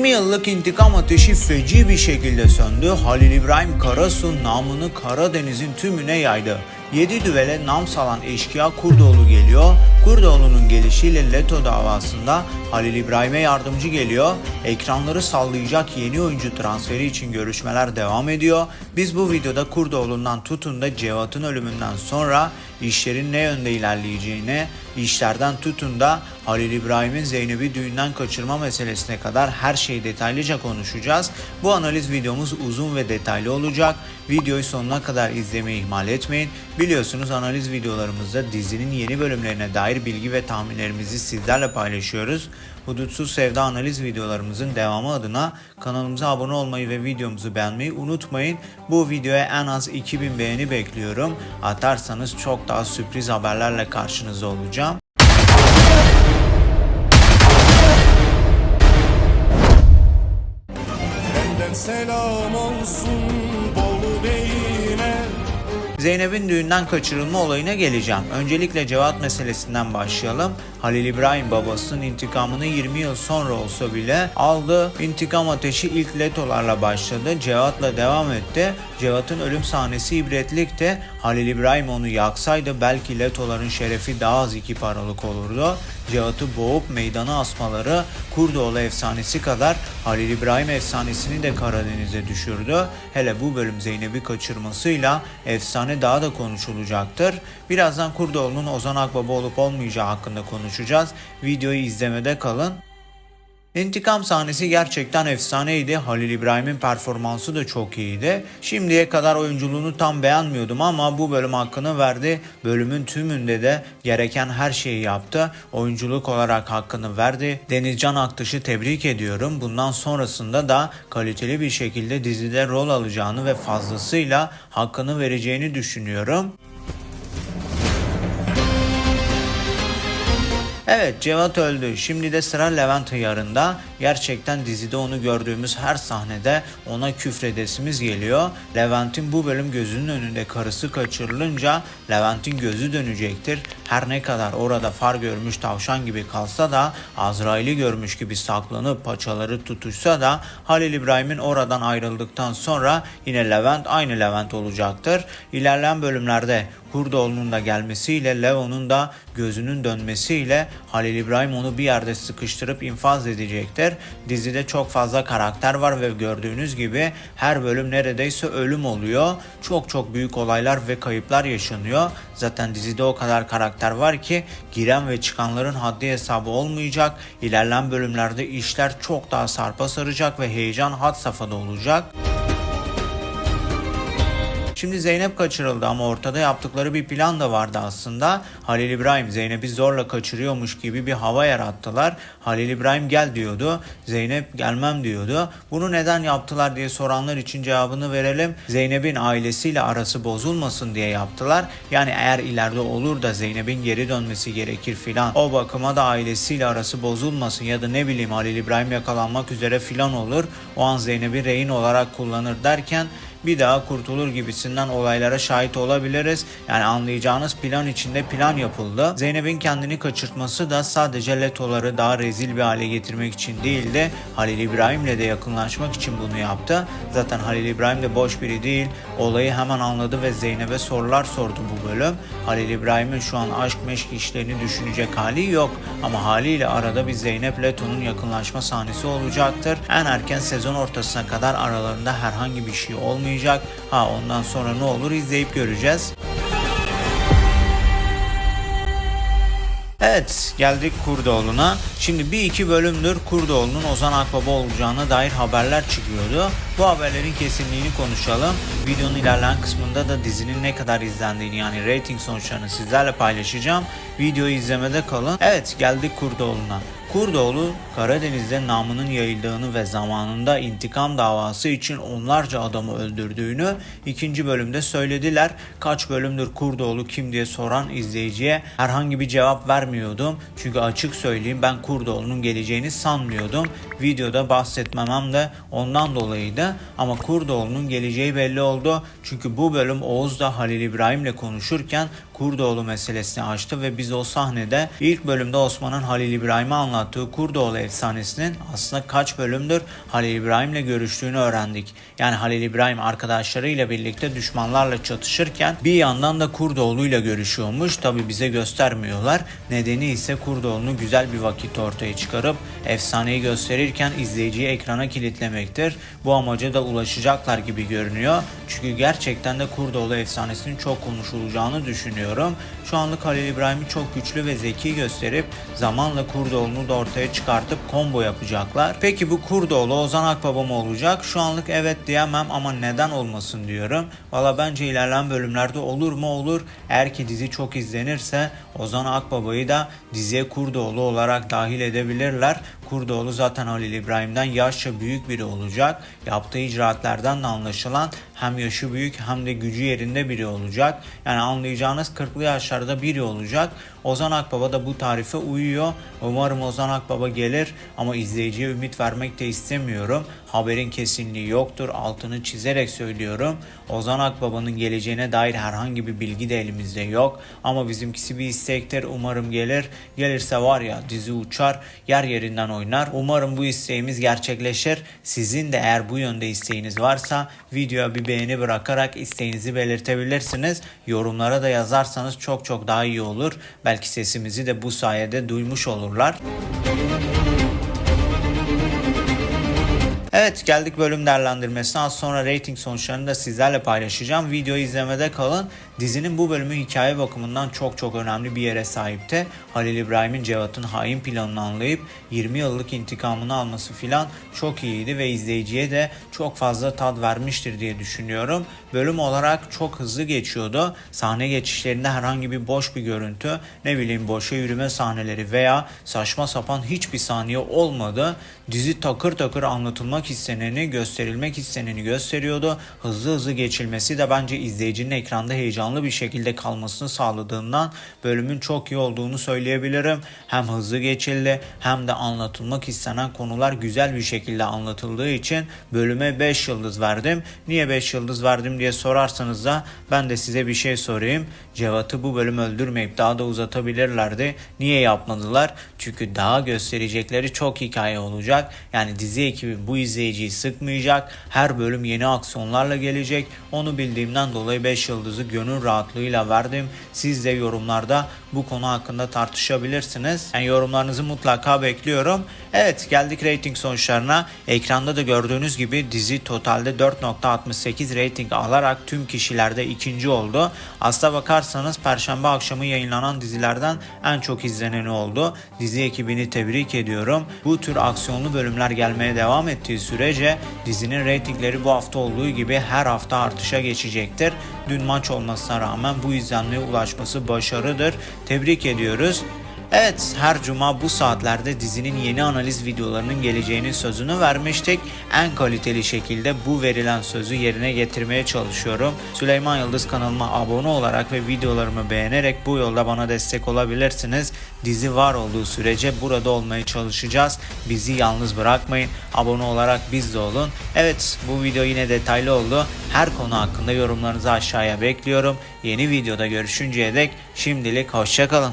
20 yıllık intikam ateşi feci bir şekilde söndü. Halil İbrahim Karasu namını Karadeniz'in tümüne yaydı. 7 düvele nam salan eşkıya Kurdoğlu geliyor. Kurdoğlu'nun gelişiyle Leto davasında Halil İbrahim'e yardımcı geliyor. Ekranları sallayacak yeni oyuncu transferi için görüşmeler devam ediyor. Biz bu videoda Kurdoğlu'ndan tutun da Cevat'ın ölümünden sonra işlerin ne yönde ilerleyeceğini, işlerden tutun da Halil İbrahim'in Zeynep'i düğünden kaçırma meselesine kadar her şeyi detaylıca konuşacağız. Bu analiz videomuz uzun ve detaylı olacak. Videoyu sonuna kadar izlemeyi ihmal etmeyin. Biliyorsunuz analiz videolarımızda dizinin yeni bölümlerine dair bilgi ve tahminlerimizi sizlerle paylaşıyoruz. Hudutsuz Sevda analiz videolarımızın devamı adına kanalımıza abone olmayı ve videomuzu beğenmeyi unutmayın. Bu videoya en az 2000 beğeni bekliyorum. Atarsanız çok daha sürpriz haberlerle karşınızda olacağım. Benden selam olsun Zeynep'in düğünden kaçırılma olayına geleceğim. Öncelikle Cevat meselesinden başlayalım. Halil İbrahim babasının intikamını 20 yıl sonra olsa bile aldı. İntikam ateşi ilk Letolarla başladı. Cevat'la devam etti. Cevat'ın ölüm sahnesi ibretlikti. Halil İbrahim onu yaksaydı belki Letoların şerefi daha az iki paralık olurdu. Cevat'ı boğup meydana asmaları Kurdoğlu efsanesi kadar Halil İbrahim efsanesini de Karadeniz'e düşürdü. Hele bu bölüm Zeynep'i kaçırmasıyla efsane daha da konuşulacaktır. Birazdan Kurdoğlu'nun Ozan Akbaba olup olmayacağı hakkında konuşacağız. Videoyu izlemede kalın. İntikam sahnesi gerçekten efsaneydi. Halil İbrahim'in performansı da çok iyiydi. Şimdiye kadar oyunculuğunu tam beğenmiyordum ama bu bölüm hakkını verdi. Bölümün tümünde de gereken her şeyi yaptı. Oyunculuk olarak hakkını verdi. Denizcan Aktaş'ı tebrik ediyorum. Bundan sonrasında da kaliteli bir şekilde dizide rol alacağını ve fazlasıyla hakkını vereceğini düşünüyorum. Evet Cevat öldü. Şimdi de sıra Levent Hıyar'ında. Gerçekten dizide onu gördüğümüz her sahnede ona küfredesimiz geliyor. Levent'in bu bölüm gözünün önünde karısı kaçırılınca Levent'in gözü dönecektir. Her ne kadar orada far görmüş tavşan gibi kalsa da Azrail'i görmüş gibi saklanıp paçaları tutuşsa da Halil İbrahim'in oradan ayrıldıktan sonra yine Levent aynı Levent olacaktır. İlerleyen bölümlerde Kurdoğlu'nun da gelmesiyle Leo'nun da gözünün dönmesiyle Halil İbrahim onu bir yerde sıkıştırıp infaz edecektir. Dizide çok fazla karakter var ve gördüğünüz gibi her bölüm neredeyse ölüm oluyor. Çok çok büyük olaylar ve kayıplar yaşanıyor. Zaten dizide o kadar karakter var ki giren ve çıkanların haddi hesabı olmayacak. İlerleyen bölümlerde işler çok daha sarpa saracak ve heyecan had safhada olacak. Şimdi Zeynep kaçırıldı ama ortada yaptıkları bir plan da vardı aslında. Halil İbrahim Zeynep'i zorla kaçırıyormuş gibi bir hava yarattılar. Halil İbrahim gel diyordu. Zeynep gelmem diyordu. Bunu neden yaptılar diye soranlar için cevabını verelim. Zeynep'in ailesiyle arası bozulmasın diye yaptılar. Yani eğer ileride olur da Zeynep'in geri dönmesi gerekir filan. O bakıma da ailesiyle arası bozulmasın ya da ne bileyim Halil İbrahim yakalanmak üzere filan olur. O an Zeynep'i rehin olarak kullanır derken bir daha kurtulur gibisinden olaylara şahit olabiliriz. Yani anlayacağınız plan içinde plan yapıldı. Zeynep'in kendini kaçırtması da sadece Letoları daha rezil bir hale getirmek için değil de Halil İbrahim'le de yakınlaşmak için bunu yaptı. Zaten Halil İbrahim de boş biri değil. Olayı hemen anladı ve Zeynep'e sorular sordu bu bölüm. Halil İbrahim'in şu an aşk meşk işlerini düşünecek hali yok. Ama haliyle arada bir Zeynep Leto'nun yakınlaşma sahnesi olacaktır. En erken sezon ortasına kadar aralarında herhangi bir şey olmayacak. Ha ondan sonra ne olur izleyip göreceğiz. Evet geldik Kurdoğlu'na. Şimdi bir iki bölümdür Kurdoğlu'nun Ozan Akbaba olacağına dair haberler çıkıyordu. Bu haberlerin kesinliğini konuşalım. Videonun ilerleyen kısmında da dizinin ne kadar izlendiğini yani rating sonuçlarını sizlerle paylaşacağım. Videoyu izlemede kalın. Evet geldik Kurdoğlu'na. Kurdoğlu Karadeniz'de namının yayıldığını ve zamanında intikam davası için onlarca adamı öldürdüğünü ikinci bölümde söylediler. Kaç bölümdür Kurdoğlu kim diye soran izleyiciye herhangi bir cevap vermiyordum. Çünkü açık söyleyeyim ben Kurdoğlu'nun geleceğini sanmıyordum. Videoda bahsetmemem de ondan dolayıydı. Ama Kurdoğlu'nun geleceği belli oldu. Çünkü bu bölüm Oğuz da Halil İbrahim'le konuşurken Kurdoğlu meselesini açtı ve biz o sahnede ilk bölümde Osman'ın Halil İbrahim'e anlattığı Kurdoğlu efsanesinin aslında kaç bölümdür Halil İbrahim'le görüştüğünü öğrendik. Yani Halil İbrahim arkadaşlarıyla birlikte düşmanlarla çatışırken bir yandan da Kurdoğlu'yla görüşüyormuş. Tabi bize göstermiyorlar. Nedeni ise Kurdoğlu'nu güzel bir vakit ortaya çıkarıp efsaneyi gösterirken izleyiciyi ekrana kilitlemektir. Bu amaca da ulaşacaklar gibi görünüyor. Çünkü gerçekten de Kurdoğlu efsanesinin çok konuşulacağını düşünüyorum. Şu anlık Halil İbrahim'i çok güçlü ve zeki gösterip zamanla Kurdoğlu'nu da ortaya çıkartıp combo yapacaklar. Peki bu Kurdoğlu Ozan Akbaba mı olacak? Şu anlık evet diyemem ama neden olmasın diyorum. Valla bence ilerleyen bölümlerde olur mu olur. Eğer ki dizi çok izlenirse Ozan Akbaba'yı da diziye Kurdoğlu olarak dahil edebilirler. Kurdoğlu zaten Halil İbrahim'den yaşça büyük biri olacak. Yaptığı icraatlerden de anlaşılan hem yaşı büyük hem de gücü yerinde biri olacak. Yani anlayacağınız 40'lı yaşlarda biri olacak. Ozan Akbaba da bu tarife uyuyor. Umarım Ozan Akbaba gelir ama izleyiciye ümit vermek de istemiyorum. Haberin kesinliği yoktur. Altını çizerek söylüyorum. Ozan Akbaba'nın geleceğine dair herhangi bir bilgi de elimizde yok. Ama bizimkisi bir istektir. Umarım gelir. Gelirse var ya dizi uçar. Yer yerinden oynar. Umarım bu isteğimiz gerçekleşir. Sizin de eğer bu yönde isteğiniz varsa videoya bir beğeni bırakarak isteğinizi belirtebilirsiniz. Yorumlara da yazarsanız çok çok daha iyi olur. Belki sesimizi de bu sayede duymuş olurlar. Evet geldik bölüm değerlendirmesine. Az sonra rating sonuçlarını da sizlerle paylaşacağım. Videoyu izlemede kalın. Dizinin bu bölümü hikaye bakımından çok çok önemli bir yere sahipti. Halil İbrahim'in Cevat'ın hain planını anlayıp 20 yıllık intikamını alması filan çok iyiydi ve izleyiciye de çok fazla tad vermiştir diye düşünüyorum. Bölüm olarak çok hızlı geçiyordu. Sahne geçişlerinde herhangi bir boş bir görüntü, ne bileyim boşa yürüme sahneleri veya saçma sapan hiçbir saniye olmadı. Dizi takır takır anlatılmak isteneni, gösterilmek isteneni gösteriyordu. Hızlı hızlı geçilmesi de bence izleyicinin ekranda heyecanlı bir şekilde kalmasını sağladığından bölümün çok iyi olduğunu söyleyebilirim. Hem hızlı geçildi hem de anlatılmak istenen konular güzel bir şekilde anlatıldığı için bölüme 5 yıldız verdim. Niye 5 yıldız verdim diye sorarsanız da ben de size bir şey sorayım. Cevat'ı bu bölüm öldürmeyip daha da uzatabilirlerdi. Niye yapmadılar? Çünkü daha gösterecekleri çok hikaye olacak. Yani dizi ekibi bu izleyiciyi sıkmayacak. Her bölüm yeni aksiyonlarla gelecek. Onu bildiğimden dolayı 5 yıldızı gönül rahatlığıyla verdim. Siz de yorumlarda bu konu hakkında tartışabilirsiniz. Yani yorumlarınızı mutlaka bekliyorum. Evet geldik rating sonuçlarına. Ekranda da gördüğünüz gibi dizi totalde 4.68 rating alarak tüm kişilerde ikinci oldu. Aslına bakarsanız perşembe akşamı yayınlanan dizilerden en çok izleneni oldu. Dizi ekibini tebrik ediyorum. Bu tür aksiyonlu bölümler gelmeye devam ettiği sürece dizinin reytingleri bu hafta olduğu gibi her hafta artışa geçecektir. Dün maç olmasına rağmen bu izlenmeye ulaşması başarıdır. Tebrik ediyoruz. Evet her cuma bu saatlerde dizinin yeni analiz videolarının geleceğinin sözünü vermiştik. En kaliteli şekilde bu verilen sözü yerine getirmeye çalışıyorum. Süleyman Yıldız kanalıma abone olarak ve videolarımı beğenerek bu yolda bana destek olabilirsiniz. Dizi var olduğu sürece burada olmaya çalışacağız. Bizi yalnız bırakmayın. Abone olarak biz de olun. Evet bu video yine detaylı oldu. Her konu hakkında yorumlarınızı aşağıya bekliyorum. Yeni videoda görüşünceye dek şimdilik hoşçakalın.